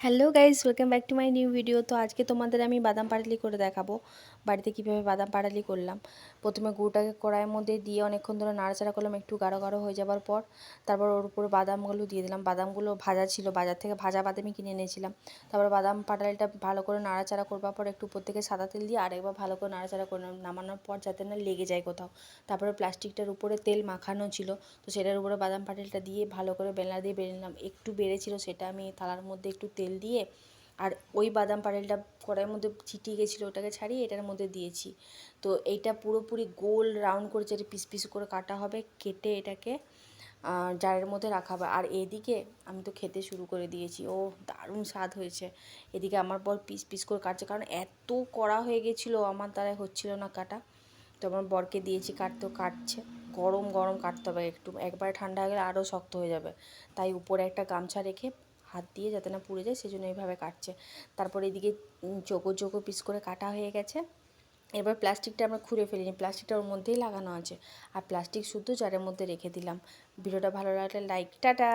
Hello guys, welcome back to my new video. তো আজকে তোমাদের আমি বাদাম পাটালি করে দেখাবো। বাড়িতে কীভাবে বাদাম পাটালি করলাম। প্রথমে গুড়টাকে কড়াইয়ের মধ্যে দিয়ে অনেকক্ষণ ধরে নাড়াচাড়া করলাম, একটু গাঢ় গাঢ় হয়ে যাবার পর। তারপর ওর উপরে বাদামগুলো দিয়ে দিলাম। বাদামগুলো ভাজা ছিল, বাজার থেকে ভাজা বাদামই কিনে এনেছিলাম। তারপর বাদাম পাটালিটা ভালো করে নাড়াচাড়া করবার পর একটু উপর থেকে সাদা তেল দিয়ে আরেকবার ভালো করে নাড়াচাড়া করলাম নামানোর পর যাতে না লেগে যায় কোথাও। তারপরে প্লাস্টিকটার উপরে তেল মাখানো ছিল। তো সেটার উপরে বাদাম পাটালিটা দিয়ে ভালো করে বেলনা দিয়ে বেড়ে নিলাম। একটু বেড়েছিল সেটা আমি থালার মধ্যে একটু তেল দিয়ে আর ওই বাদাম পাটালিটা কড়াইয়ের মধ্যে ছিটিয়ে গেছিল, ওটাকে ছাড়িয়ে এটার মধ্যে দিয়েছি। তো এইটা পুরোপুরি গোল রাউন্ড করে যেটা পিস পিস করে কাটা হবে, কেটে এটাকে জারের মধ্যে রাখা হবে। আর এদিকে আমি তো খেতে শুরু করে দিয়েছি। ও, দারুণ স্বাদ হয়েছে। এদিকে আমার বর পিস পিস করে কাটছে। কারণ এত কড়া হয়ে গেছিল, আমার দ্বারাই হচ্ছিল না কাটা। তো আমার বরকে দিয়েছি কাটতে কাটছে। গরম গরম কাটতে হবে একটু। একবারে ঠান্ডা হয়ে গেলে আরও শক্ত হয়ে যাবে। তাই উপরে একটা গামছা রেখে হাত দিয়ে যাতে না পুড়ে যায়, সেজন্য এইভাবে কাটছে। তারপর এদিকে চোখো চোখো পিস করে কাটা হয়ে গেছে। এবার প্লাস্টিকটা আমরা খুঁড়ে ফেলিনি, প্লাস্টিকটা ওর মধ্যেই লাগানো আছে। আর প্লাস্টিক শুদ্ধ জারের মধ্যে রেখে দিলাম। ভিডিওটা ভালো লাগলে লাইক, টাটা!